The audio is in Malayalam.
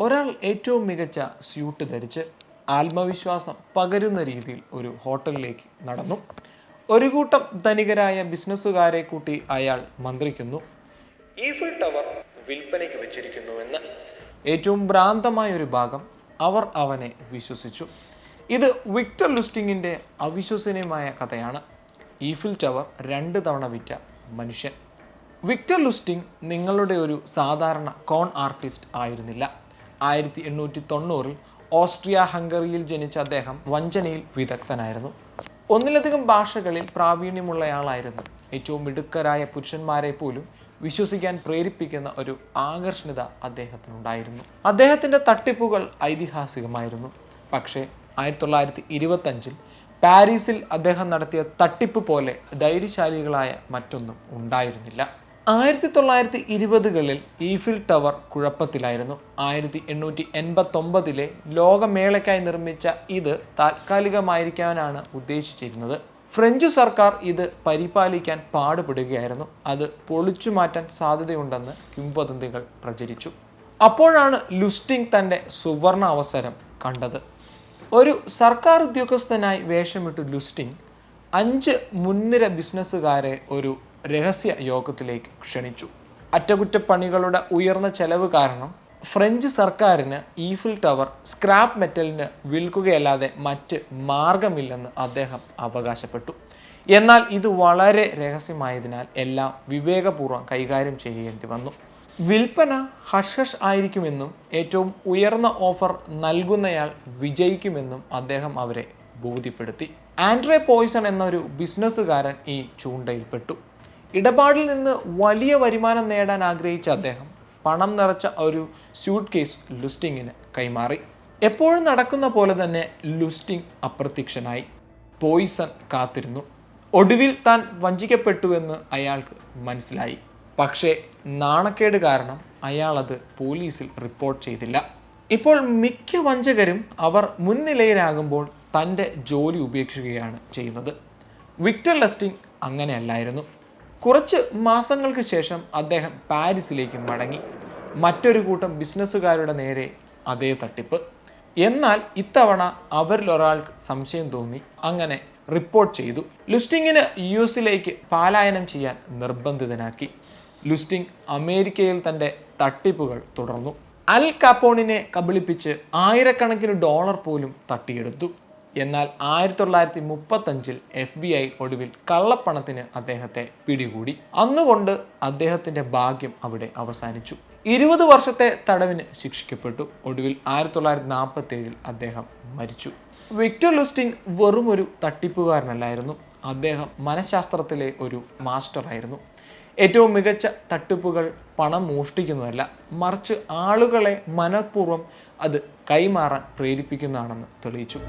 ഒരാൾ ഏറ്റവും മികച്ച സ്യൂട്ട് ധരിച്ച് ആത്മവിശ്വാസം പകരുന്ന രീതിയിൽ ഒരു ഹോട്ടലിലേക്ക് നടന്നു. ഒരു കൂട്ടം ധനികരായ ബിസിനസ്സുകാരെ കൂട്ടി അയാൾ മന്ത്രിക്കുന്നു. ഈഫിൾ ടവർ വിൽപ്പനയ്ക്ക് വെച്ചിരിക്കുന്നുവെന്ന്. ഏറ്റവും ഭ്രാന്തമായ ഒരു ഭാഗം അവർ അവനെ വിശ്വസിച്ചു. ഇത് വിക്ടർ ലുസ്റ്റിങ്ങിന്റെ അവിശ്വസനീയമായ കഥയാണ്. ഈഫിൽ ടവർ രണ്ട് തവണ വിറ്റ മനുഷ്യൻ. വിക്ടർ ലുസ്റ്റിംഗ് നിങ്ങളുടെ ഒരു സാധാരണ കോൺ ആർട്ടിസ്റ്റ് ആയിരുന്നില്ല. ആയിരത്തി എണ്ണൂറ്റി തൊണ്ണൂറിൽ ഓസ്ട്രിയ ഹംഗറിയിൽ ജനിച്ച അദ്ദേഹം വഞ്ചനയിൽ വിദഗ്ധനായിരുന്നു. ഒന്നിലധികം ഭാഷകളിൽ പ്രാവീണ്യമുള്ളയാളായിരുന്നു. ഏറ്റവും മിടുക്കരായ പുരുഷന്മാരെ പോലും വിശ്വസിക്കാൻ പ്രേരിപ്പിക്കുന്ന ഒരു ആകർഷണിത അദ്ദേഹത്തിനുണ്ടായിരുന്നു. അദ്ദേഹത്തിന്റെ തട്ടിപ്പുകൾ ഐതിഹാസികമായിരുന്നു. പക്ഷേ ആയിരത്തി തൊള്ളായിരത്തി ഇരുപത്തഞ്ചിൽ പാരീസിൽ അദ്ദേഹം നടത്തിയ തട്ടിപ്പ് പോലെ ധൈര്യശാലികളായ മറ്റൊന്നും ഉണ്ടായിരുന്നില്ല. ആയിരത്തി തൊള്ളായിരത്തി ഇരുപതുകളിൽ ഈഫിൽ ടവർ കുഴപ്പത്തിലായിരുന്നു. ആയിരത്തി എണ്ണൂറ്റി എൺപത്തൊമ്പതിലെ ലോകമേളയ്ക്കായി നിർമ്മിച്ച ഇത് താൽക്കാലികമായിരിക്കാനാണ് ഉദ്ദേശിച്ചിരുന്നത്. ഫ്രഞ്ച് സർക്കാർ ഇത് പരിപാലിക്കാൻ പാടുപെടുകയായിരുന്നു. അത് പൊളിച്ചു മാറ്റാൻ സാധ്യതയുണ്ടെന്ന് കിംവദന്തികൾ പ്രചരിച്ചു. അപ്പോഴാണ് ലുസ്റ്റിംഗ് തന്റെ സുവർണ അവസരം കണ്ടത്. ഒരു സർക്കാർ ഉദ്യോഗസ്ഥനായി വേഷമിട്ടു ലുസ്റ്റിംഗ്. അഞ്ച് മുൻനിര ബിസിനസ്സുകാരെ ഒരു രഹസ്യ യോഗത്തിലേക്ക് ക്ഷണിച്ചു. അറ്റകുറ്റപ്പണികളുടെ ഉയർന്ന ചെലവ് കാരണം ഫ്രഞ്ച് സർക്കാരിന് ഈഫിൽ ടവർ സ്ക്രാപ്പ് മെറ്റലിന് വിൽക്കുകയല്ലാതെ മറ്റ് മാർഗമില്ലെന്ന് അദ്ദേഹം അവകാശപ്പെട്ടു. എന്നാൽ ഇത് വളരെ രഹസ്യമായതിനാൽ എല്ലാം വിവേകപൂർവം കൈകാര്യം ചെയ്യേണ്ടി വന്നു. വിൽപ്പന ഹഷ് ഹഷ് ആയിരിക്കുമെന്നും ഏറ്റവും ഉയർന്ന ഓഫർ നൽകുന്നയാൾ വിജയിക്കുമെന്നും അദ്ദേഹം അവരെ ബോധ്യപ്പെടുത്തി. ആൻഡ്രേ പോയ്സൺ എന്നൊരു ബിസിനസ്സുകാരൻ ഈ ചൂണ്ടയിൽപ്പെട്ടു. ഇടപാടിൽ നിന്ന് വലിയ വരുമാനം നേടാൻ ആഗ്രഹിച്ച അദ്ദേഹം പണം നിറച്ച ഒരു സ്യൂട്ട് കേസ് ലുസ്റ്റിങ്ങിന് കൈമാറി. എപ്പോഴും നടക്കുന്ന പോലെ തന്നെ ലുസ്റ്റിംഗ് അപ്രത്യക്ഷനായി. പോയിസൺ കാത്തിരുന്നു. ഒടുവിൽ താൻ വഞ്ചിക്കപ്പെട്ടുവെന്ന് അയാൾക്ക് മനസ്സിലായി. പക്ഷേ നാണക്കേട് കാരണം അയാൾ അത് പോലീസിൽ റിപ്പോർട്ട് ചെയ്തില്ല. ഇപ്പോൾ മിക്ക വഞ്ചകരും അവർ മുൻനിലയിലാകുമ്പോൾ തന്റെ ജോലി ഉപേക്ഷിക്കുകയാണ് ചെയ്യുന്നത്. വിക്ടർ ലസ്റ്റിംഗ് അങ്ങനെയല്ലായിരുന്നു. കുറച്ച് മാസങ്ങൾക്ക് ശേഷം അദ്ദേഹം പാരീസിലേക്ക് മടങ്ങി. മറ്റൊരു കൂട്ടം ബിസിനസ്സുകാരുടെ നേരെ അതേ തട്ടിപ്പ്. എന്നാൽ ഇത്തവണ അവരിൽ ഒരാൾക്ക് സംശയം തോന്നി. അങ്ങനെ റിപ്പോർട്ട് ചെയ്തു. ലുസ്റ്റിങ്ങിന് യു എസിലേക്ക് പാലായനം ചെയ്യാൻ നിർബന്ധിതനാക്കി. ലുസ്റ്റിംഗ് അമേരിക്കയിൽ തന്റെ തട്ടിപ്പുകൾ തുടർന്നു. അൽ കാപ്പോണിനെ കബളിപ്പിച്ച് ആയിരക്കണക്കിന് ഡോളർ പോലും തട്ടിയെടുത്തു. എന്നാൽ ആയിരത്തി തൊള്ളായിരത്തി മുപ്പത്തഞ്ചിൽ എഫ് ബി ഐ ഒടുവിൽ കള്ളപ്പണത്തിന് അദ്ദേഹത്തെ പിടികൂടി. അന്നുകൊണ്ട് അദ്ദേഹത്തിന്റെ ഭാഗ്യം അവിടെ അവസാനിച്ചു. ഇരുപത് വർഷത്തെ തടവിന് ശിക്ഷിക്കപ്പെട്ടു. ഒടുവിൽ ആയിരത്തി തൊള്ളായിരത്തി നാൽപ്പത്തി ഏഴിൽ അദ്ദേഹം മരിച്ചു. വിക്ടർ ലുസ്റ്റിൻ വെറും ഒരു തട്ടിപ്പുകാരനല്ലായിരുന്നു. അദ്ദേഹം മനഃശാസ്ത്രത്തിലെ ഒരു മാസ്റ്ററായിരുന്നു. ഏറ്റവും മികച്ച തട്ടിപ്പുകൾ പണം മോഷ്ടിക്കുന്നതല്ല മറിച്ച് ആളുകളെ മനഃപൂർവം അത് കൈമാറാൻ പ്രേരിപ്പിക്കുന്നതാണെന്ന് തെളിയിച്ചു.